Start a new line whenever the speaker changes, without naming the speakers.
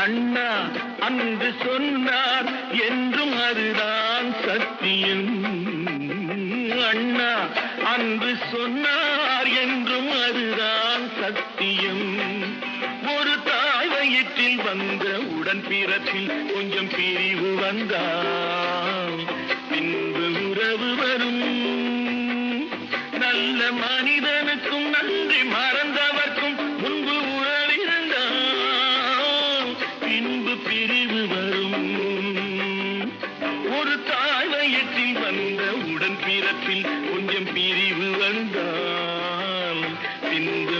அன்று சொன்னார் என்றும் அதுதான் சத்தியம். அண்ணா அன்று சொன்னார் என்றும் அதுதான் சத்தியம். ஒரு தாய் வயிற்றில் வந்த உடன் பிறப்பில் கொஞ்சம் பிரிவு வந்தார் பின்பு உறவு வரும். நல்ல மனிதனுக்கும் நல்ல பிரிவு வரும். ஒரு தாழ்வயத்தில் வந்த உடன் பிறப்பில் கொஞ்சம் பிரிவு வந்தால் பின்பு